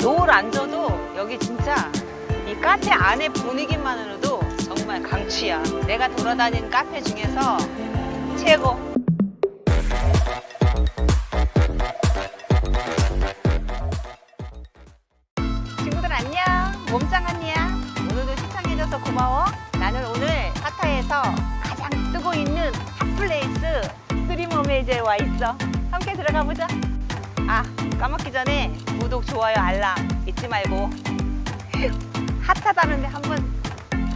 노을 안 져도 여기 진짜 이 카페 안에 분위기만으로도 정말 강추야. 내가 돌아다닌 카페 중에서 최고. 친구들 안녕. 몸짱 언니야. 오늘도 시청해줘서 고마워. 나는 오늘 하타에서 가장 뜨고 있는 핫플레이스 스리머메이즈에 와 있어. 함께 들어가 보자. 아, 까먹기 전에 구독, 좋아요, 알람 잊지 말고 핫하다는데 한번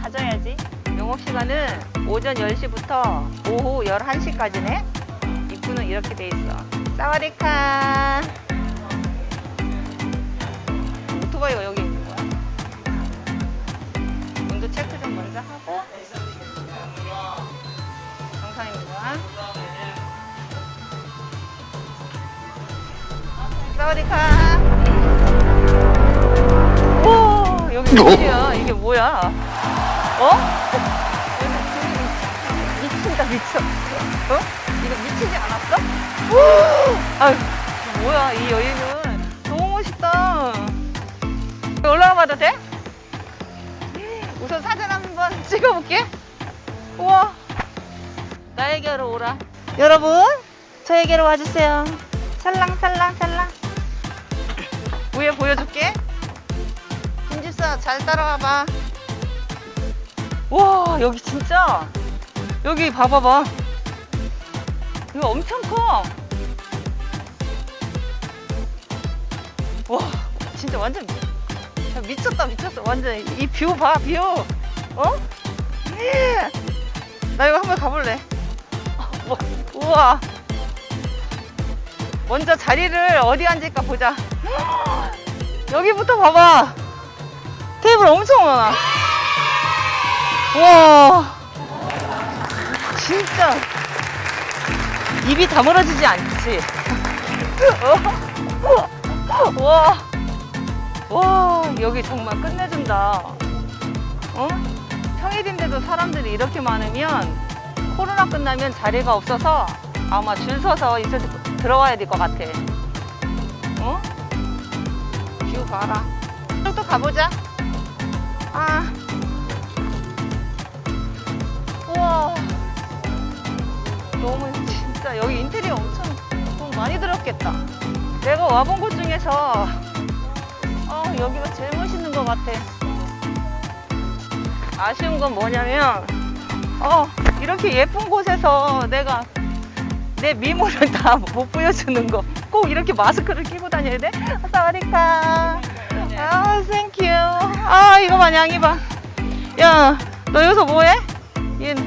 가져야지. 영업 시간은 오전 10시부터 오후 11시까지네. 입구는 이렇게 돼 있어. 사와디카. 오토바이가 여기 뭐야? 이게 뭐야? 어? 여기 미친다, 미쳐. 어? 이거 미치지 않았어? 아유, 뭐야, 이 여유는. 너무 멋있다. 올라가 봐도 돼? 우선 사진 한번 찍어볼게. 우와. 나에게로 오라. 여러분, 저에게로 와주세요. 찰랑찰랑찰랑. 위에 보여줄게. 잘 따라와봐. 와, 여기 진짜. 여기 봐봐봐. 이거 엄청 커. 와, 진짜 완전 야, 미쳤다, 미쳤어. 완전 이 뷰 봐, 뷰. 어? 예. 나 이거 한번 가볼래. 우와. 먼저 자리를 어디 앉을까 보자. 여기부터 봐봐. 테이블 엄청 많아. 와. 진짜. 입이 다물어지지 않지. 어? 와. 와, 여기 정말 끝내준다. 어? 평일인데도 사람들이 이렇게 많으면 코로나 끝나면 자리가 없어서 아마 줄 서서 있어 들어와야 될 것 같아. 어? 뷰 봐라. 또, 또 가보자. 아. 우와. 너무 진짜 여기 인테리어 엄청 돈 많이 들었겠다. 내가 와본 곳 중에서 어, 여기가 제일 멋있는 것 같아. 아쉬운 건 뭐냐면, 어, 이렇게 예쁜 곳에서 내가 내 미모를 다 못 보여주는 거. 꼭 이렇게 마스크를 끼고 다녀야 돼? 사와디카. 아, 땡큐. 아, 이거 봐, 양이 봐. 야, 너 여기서 뭐해? 얘.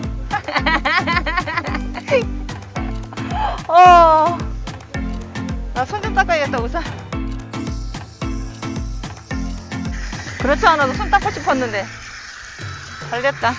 어. 나 손 좀 닦아야겠다, 우선. 그렇지 않아도 손 닦고 싶었는데. 잘 됐다.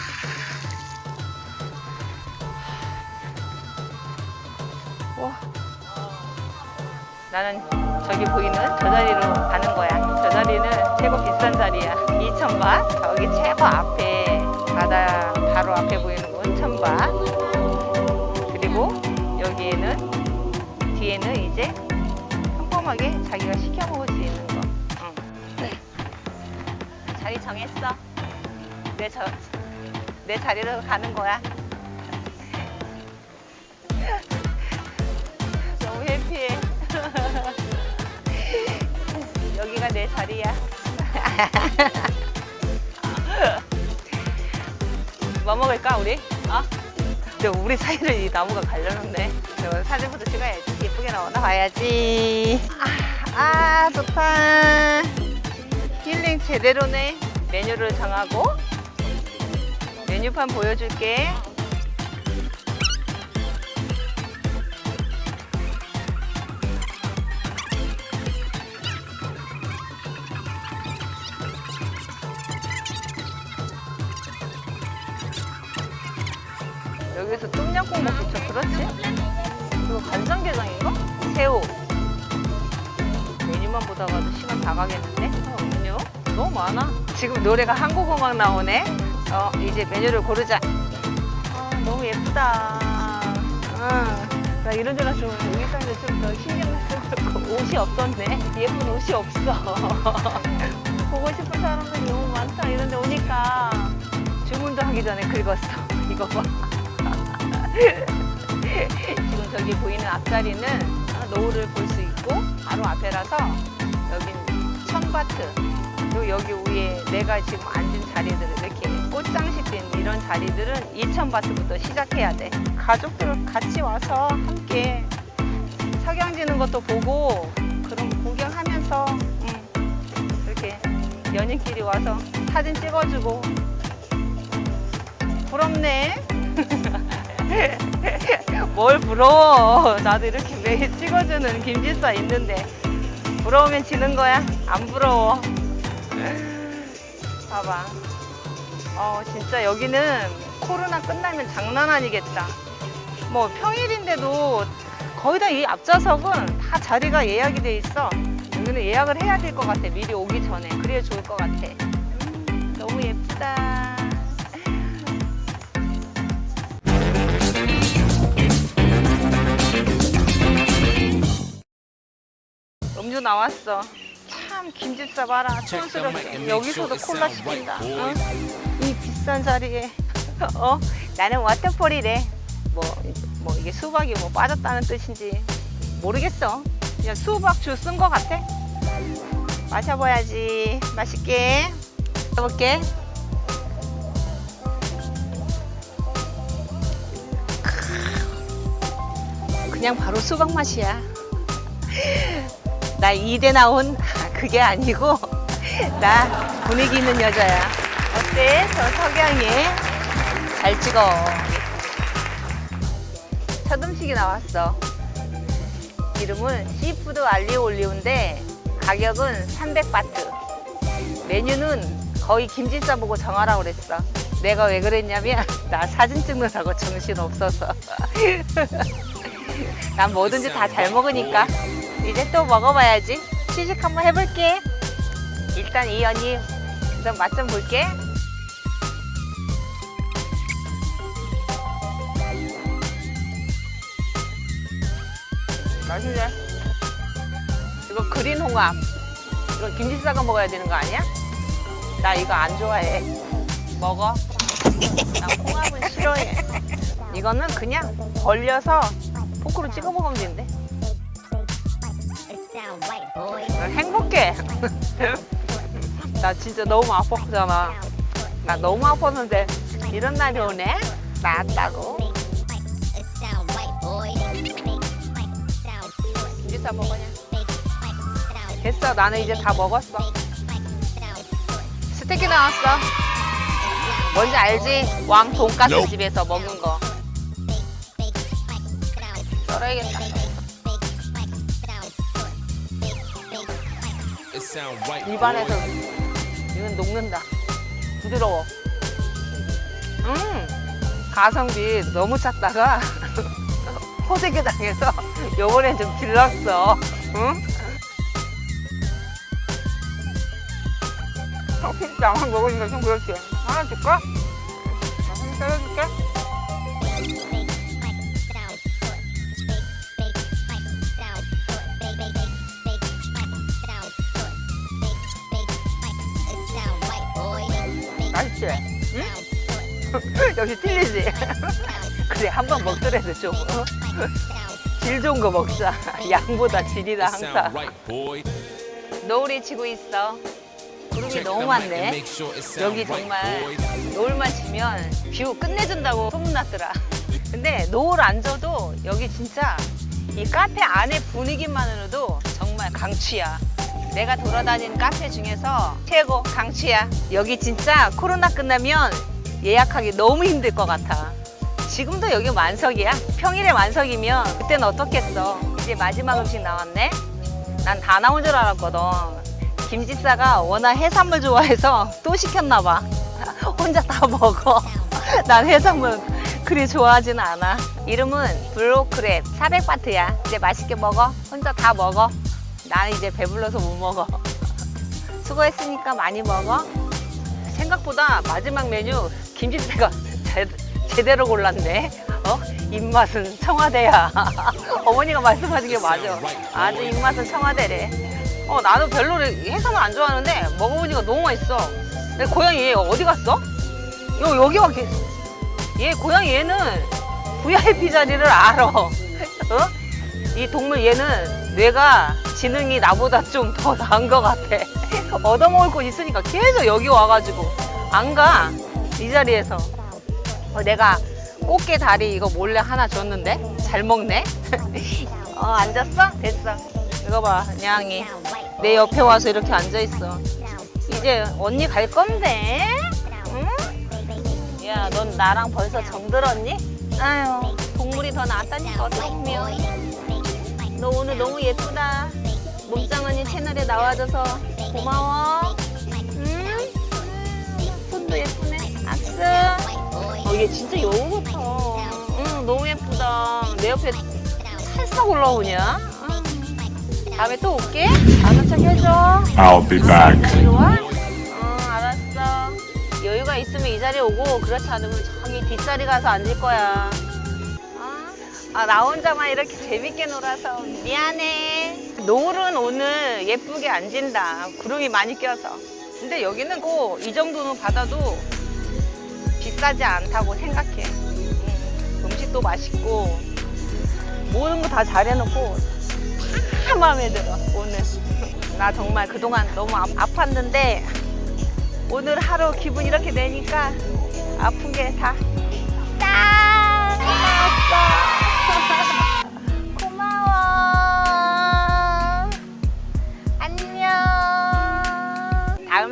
나는 저기 보이는 저 자리로 가는 거야. 저 자리는 최고 비싼 자리야. 2,000바. 저기 최고 앞에, 바다 바로 앞에 보이는 건 1,000바. 그리고 여기에는, 뒤에는 이제 평범하게 자기가 시켜 먹을 수 있는 거. 응. 자리 정했어. 내 저, 내 자리로 가는 거야. 너무 해피해. 여기가 내 자리야. 뭐 먹을까 우리? 어? 우리 사이를 이 나무가 가려놓네. 그럼 사진부터 찍어야지. 예쁘게 나오나 봐야지. 아, 아 좋다. 힐링 제대로네. 메뉴를 정하고 메뉴판 보여줄게. 여기서 똠양꿍 먹기 좋 그렇지? 이거 간장게장인가? 새우. 메뉴만 보다가도 시간 다 가겠는데? 어, 음료? 너무 많아. 지금 노래가 한국어막 나오네. 어, 이제 메뉴를 고르자. 아, 너무 예쁘다. 응. 나 이런 줄 알았으면 우리 사람들 좀더 신경 쓰고 옷이 없었네. 예쁜 옷이 없어. 보고 싶은 사람들이 너무 많다. 이런데 오니까 주문도 하기 전에 긁었어. 이거 봐. 지금 저기 보이는 앞자리는 노을을 볼 수 있고 바로 앞에라서 여긴 천바트. 그리고 여기 위에 내가 지금 앉은 자리들 이렇게 꽃장식 된 이런 자리들은 이천바트부터 시작해야 돼. 가족들 같이 와서 함께 석양 지는 것도 보고 그런 거 구경하면서 음, 이렇게 연인끼리 와서 사진 찍어주고. 부럽네 뭘 부러워. 나도 이렇게 매일 찍어주는 김지사 있는데 부러우면 지는 거야. 안 부러워. 봐봐. 어, 진짜 여기는 코로나 끝나면 장난 아니겠다. 뭐 평일인데도 거의 다 이 앞좌석은 다 자리가 예약이 돼 있어. 여기는 예약을 해야 될 것 같아. 미리 오기 전에. 그래야 좋을 것 같아. 음, 너무 예쁘다. 음료 나왔어. 참 김집사 봐라 촌스럽게 여기서도 콜라 시킨다. 응? 이 비싼 자리에 어 나는 워터폴이래. 뭐, 뭐 이게 수박이 뭐 빠졌다는 뜻인지 모르겠어. 그냥 수박 주 쓴 거 같아. 마셔봐야지. 맛있게. 해볼게. 그냥 바로 수박 맛이야. 나 이대 나온 그게 아니고 나 분위기 있는 여자야. 어때? 저 석양에 잘 찍어. 첫 음식이 나왔어. 이름은 시푸드 알리오 올리오인데 가격은 300바트. 메뉴는 거의 김지사 보고 정하라고 그랬어. 내가 왜 그랬냐면 나 사진 찍느라고 정신 없어서. 난 뭐든지 다 잘 먹으니까. 이제 또 먹어봐야지. 시식 한번 해볼게. 일단 이 언니 맛 좀 볼게. 맛있네. 이거 그린 홍합. 이거 김치 싸가 먹어야 되는 거 아니야? 나 이거 안 좋아해. 먹어. 나 홍합은 싫어해. 이거는 그냥 벌려서 포크로 찍어 먹으면 된대. 행복해. 나 진짜 너무 아팠잖아. 나 너무 아팠는데 이런 날이 오네? 나았다고. 김치싸 먹으냐? 됐어. 나는 이제 다 먹었어. 스테이크 나왔어. 뭔지 알지? 왕 돈가스 집에서 먹은 거. 썰어야겠다. 입안에서 이건 녹는다. 부드러워. 음, 가성비 너무 찾다가 호되게 당해서 요번엔 좀 질렀어. 응? 진짜만 먹으니까 좀 그렇지. 하나 줄까? 하나 때려줄게. 맛있지? 역시 틀리지? 그래, 한 번 먹더라도 좀. 어? 질 좋은 거 먹자. 양보다 질이다, 항상. 노을이 지고 있어. 구름이 너무 많네. 여기 정말 노을만 지면 뷰 끝내준다고 소문났더라. 근데 노을 안 져도 여기 진짜 이 카페 안에 분위기만으로도 정말 강추야. 내가 돌아다닌 카페 중에서 최고 강추야. 여기 진짜 코로나 끝나면 예약하기 너무 힘들 것 같아. 지금도 여기 만석이야. 평일에 만석이면 그때는 어떻겠어. 이제 마지막 음식 나왔네. 난 다 나온 줄 알았거든. 김지사가 워낙 해산물 좋아해서 또 시켰나 봐. 혼자 다 먹어. 난 해산물 그리 좋아하진 않아. 이름은 블로크랩 400바트야. 이제 맛있게 먹어. 혼자 다 먹어. 나는 이제 배불러서 못 먹어. 수고했으니까 많이 먹어. 생각보다 마지막 메뉴 제, 제대로 골랐네. 어? 입맛은 청와대야. 어머니가 말씀하신 게 맞아. 아주 입맛은 청와대래. 어, 나도 별로 해산물 안 좋아하는데 먹어보니까 너무 맛있어. 내 고양이 얘 어디 갔어? 요, 여기 와 계얘 고양이 얘는 VIP 자리를 알아. 어? 이 동물 얘는 뇌가 지능이 나보다 좀 더 나은 것 같아. 얻어먹을 곳 있으니까 계속 여기 와가지고 안 가. 이 자리에서. 어, 내가 꽃게 다리 이거 몰래 하나 줬는데 잘 먹네. 어 앉았어? 됐어. 이거 봐, 냥이 내 옆에 와서 이렇게 앉아 있어. 이제 언니 갈 건데. 응? 야, 넌 나랑 벌써 정들었니? 아유, 동물이 더 낫다니까 어떡하면. 너 오늘 너무 예쁘다. 몸짱 언니 채널에 나와줘서 고마워. 응? 손도 예쁘네. 악수. 어, 얘 진짜 여우 같아. 응, 너무 예쁘다. 내 옆에 살짝 올라오냐? 응. 다음에 또 올게. 아는 척 해줘. I'll be back. 와? 응, 알았어. 여유가 있으면 이 자리에 오고, 그렇지 않으면 저기 뒷자리 가서 앉을 거야. 어? 아, 나 혼자만 이렇게 재밌게 놀아서 미안해. 노을은 오늘 예쁘게 안 진다. 구름이 많이 껴서. 근데 여기는 꼭 이 정도는 받아도 비싸지 않다고 생각해. 음, 음식도 맛있고, 모든 거 다 잘해놓고, 다 마음에 들어, 오늘. 나 정말 그동안 너무 아, 아팠는데, 오늘 하루 기분 이렇게 내니까 아픈 게 다,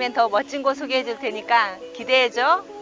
다음엔 더 멋진 곳 소개해 줄 테니까 기대해 줘.